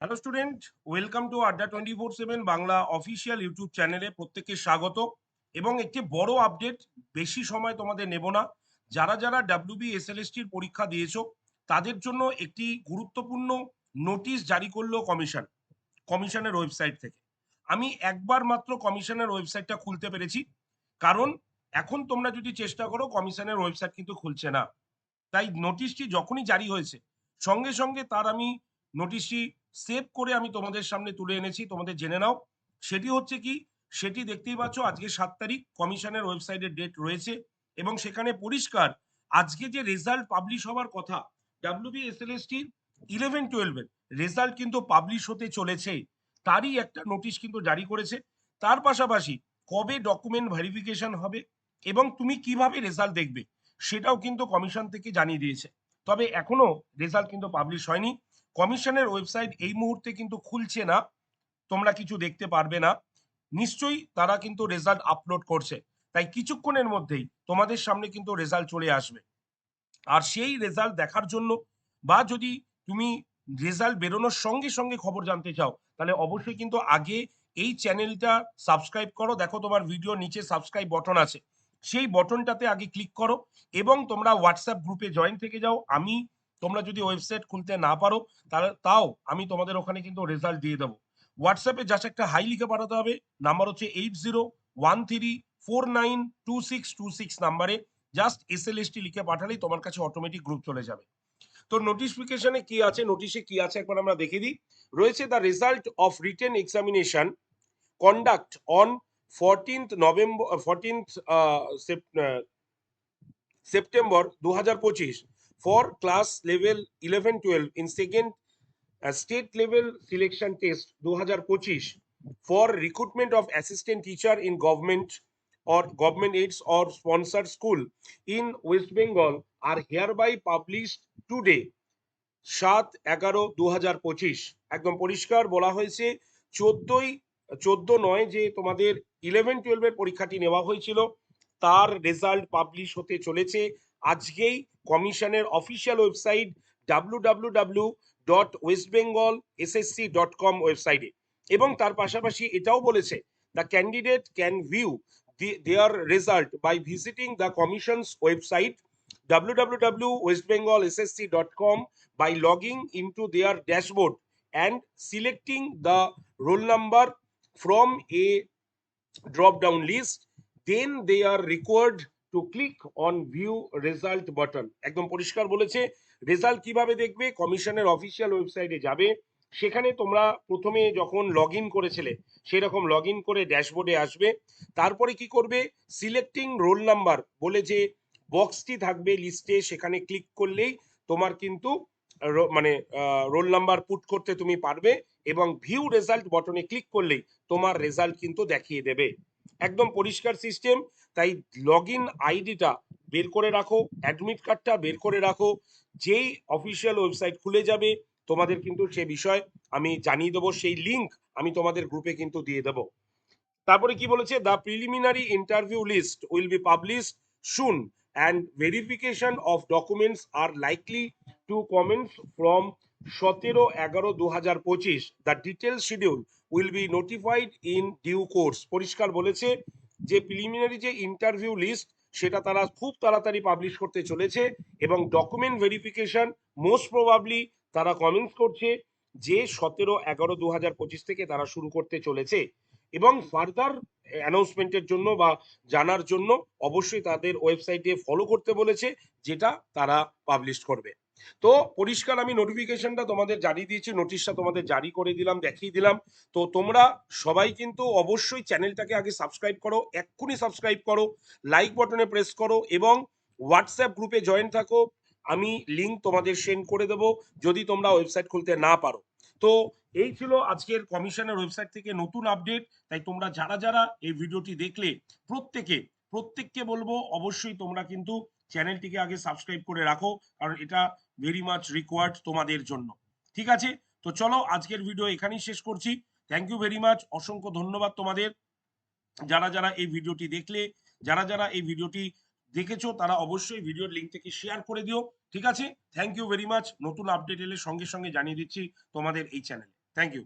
Hello student welcome to Adda twenty four seven Bangla official YouTube চ্যানেলে প্রত্যেককে স্বাগত। এবং একটি বড় আপডেট বেশি সময় তোমাদের নেব না। যারা যারা ডাব্লিউবি এসএলএসটির পরীক্ষা দিয়েছ, তাদের জন্য একটি গুরুত্বপূর্ণ নোটিশ জারি করল কমিশন কমিশনের ওয়েবসাইট থেকে। আমি একবার মাত্র কমিশনের ওয়েবসাইটটা খুলতে পেরেছি। কারণ, এখন তোমরা যদি চেষ্টা করো কমিশনের ওয়েবসাইট কিন্তু খুলছে না। তাই নোটিশটি যখনই জারি হয়েছে, সঙ্গে সঙ্গে তার আমি নোটিশটি সেভ করে আমি তোমাদের সামনে তুলে এনেছি, তোমাদের জেনে নাও। সেটি হচ্ছে কি, সেটি দেখতেই পাচ্ছ, আজকে সাত তারিখ, কমিশনের ওয়েবসাইটের ডেট রয়েছে এবং সেখানে পরিষ্কার আজকে যে রেজাল্ট পাবলিশ হওয়ার কথা ডাব্লিউবি এসএলএসটির ইলেভেন টুয়েলভের রেজাল্ট কিন্তু পাবলিশ হতে চলেছে। তারই একটা নোটিশ কিন্তু জারি করেছে। তার পাশাপাশি কবে ডকুমেন্ট ভেরিফিকেশন হবে এবং তুমি কীভাবে রেজাল্ট দেখবে, সেটাও কিন্তু কমিশন থেকে জানিয়ে দিয়েছে। তবে এখনও রেজাল্ট কিন্তু পাবলিশ হয়নি। কমিশনের ওয়েবসাইট এই মুহূর্তে কিন্তু খুলছে না। তোমরা কিছু দেখতে পারবে না। নিশ্চয়ই তারা কিন্তু রেজাল্ট আপলোড করছে। তাই কিছুক্ষণের মধ্যেই তোমাদের সামনে কিন্তু রেজাল্ট চলে আসবে। আর সেই রেজাল্ট দেখার জন্য বা যদি তুমি রেজাল্ট বেরোনোর সঙ্গে সঙ্গে খবর জানতে চাও, তাহলে অবশ্যই কিন্তু আগে এই চ্যানেলটা সাবস্ক্রাইব করো। দেখো তোমার ভিডিও নিচে সাবস্ক্রাইব বটন আছে। সেই বটনটাতে আগে ক্লিক করো এবং তোমরা হোয়াটসঅ্যাপ গ্রুপে জয়েন থেকে যাও। আমি তোমরা যদি ওয়েবসাইট খুলতে না পারো, তাহলে তাও আমি তোমাদের ওখানে কিন্তু রেজাল্ট দিয়ে দেবো। হোয়াটসঅ্যাপে জাস্ট একটা হাই লিখে পাঠাতে হবে। নাম্বার হচ্ছে eight zero one three four nine two six two six নাম্বারে জাস্ট এস এল এসটি লিখে পাঠালেই তোমার কাছে অটোমেটিক গ্রুপ চলে যাবে। তো নোটিফিকেশনে কি আছে? নোটিশে কি আছে? একবার আমরা দেখে দিই। রয়েছে the result of written examination conduct on fourteenth November fourteenth September দু হাজার পঁচিশ। For class level 11 12 in second uh, state level selection test 2025 for recruitment of assistant teacher in government or government aids or sponsored school in west bengal are hereby published today সাত এগারো দু হাজার পঁচিশ একদম পরিষ্কার বলা হয়েছে চোদ্দই চোদ্দ নয় যে তোমাদের ইলেভেন টুয়েলভের পরীক্ষাটি নেওয়া হয়েছিল তার রেজাল্ট পাবলিশ হতে চলেছে আজকেই কমিশনের official website W W dot West Bengal SSC dot com ওয়েবসাইটে। এবং তার পাশাপাশি এটাও বলেছে the candidate can view their result by visiting the commission's website W W West Bengal SSC dot com by logging in to their dashboard and selecting the roll number from a drop down list then they are required to click on view result button একদম পরিষ্কার বলেছে। Result কীভাবে দেখবে? কমিশনের official ওয়েবসাইটে যাবে। সেখানে তোমরা প্রথমে যখন লগ ইন করেছিলে, সেরকম লগ ইন করে ড্যাশবোর্ডে আসবে। তারপরে কি করবে? সিলেক্টিং রোল নাম্বার বলে যে বক্সটি থাকবে লিস্টে সেখানে ক্লিক করলেই তোমার কিন্তু মানে রোল নাম্বার পুট করতে তুমি পারবে এবং ভিউ রেজাল্ট বটনে ক্লিক করলেই তোমার রেজাল্ট কিন্তু দেখিয়ে দেবে। একদম পরিষ্কার সিস্টেম তাই লগ ইন আইডিটা বের করে রাখো অ্যাডমিট কার্ডটা বের করে রাখো, যেই অফিসিয়াল ওয়েবসাইট খুলে যাবে, তোমাদের কিন্তু সে বিষয় আমি জানিয়ে দেবো, সেই লিঙ্ক আমি তোমাদের গ্রুপে কিন্তু দিয়ে দেবো। তারপরে কি বলেছে? The preliminary interview list will be publish soon and verification of documents are likely to commence from সতেরো, এগারো দু হাজার পঁচিশ the detail schedule will be notified in due course পরিষ্কার বলেছে যে প্রিলিমিনারি যে ইন্টারভিউ লিস্ট সেটা তারা খুব তাড়াতাড়ি পাবলিশ করতে চলেছে এবং ডকুমেন্ট ভেরিফিকেশন মোস্ট প্রবাবলি তারা কমেন্টস করছে যে সতেরো, এগারো দু হাজার পঁচিশ থেকে তারা শুরু করতে চলেছে এবং ফার্দার অ্যানাউন্সমেন্টের জন্য বা জানার জন্য অবশ্যই তাদের ওয়েবসাইটে ফলো করতে বলেছে, যেটা তারা পাবলিশ করবে। তো পরিষ্কার আমি নোটিফিকেশনটা তোমাদের জানিয়ে দিয়েছি নোটিশটা তোমাদের জারি করে দিলাম, দেখিয়ে দিলাম। তো তোমরা সবাই কিন্তু অবশ্যই চ্যানেলটাকে আগে সাবস্ক্রাইব করো, এক্ষুনি সাবস্ক্রাইব করো লাইক বটনে প্রেস করো এবং হোয়াটসঅ্যাপ গ্রুপে জয়েন থাকো। আমি লিঙ্ক তোমাদের সেন্ড করে দেবো, যদি তোমরা ওয়েবসাইট খুলতে না পারো। তো এই ছিল আজকের কমিশনের ওয়েবসাইট থেকে নতুন আপডেট তাই তোমরা যারা যারা এই ভিডিওটি দেখলে, প্রত্যেকে, প্রত্যেককে বলব, অবশ্যই তোমরা কিন্তু চ্যানেলটিকে আগে সাবস্ক্রাইব করে রাখো, কারণ এটা ভেরি মাচ রিকোয়ার্ড তোমাদের জন্য। ঠিক আছে? তো চলো আজকের ভিডিও এখানেই শেষ করছি। থ্যাংক ইউ ভেরি মাচ অসংখ্য ধন্যবাদ তোমাদের। যারা যারা এই ভিডিওটি দেখলে, যারা যারা এই ভিডিওটি দেখেছ, তারা অবশ্যই ভিডিওর লিঙ্ক থেকে শেয়ার করে দিও। ঠিক আছে? থ্যাংক ইউ ভেরি মাচ নতুন আপডেট এলে সঙ্গে সঙ্গে জানিয়ে দিচ্ছি তোমাদের এই চ্যানেলে থ্যাংক you.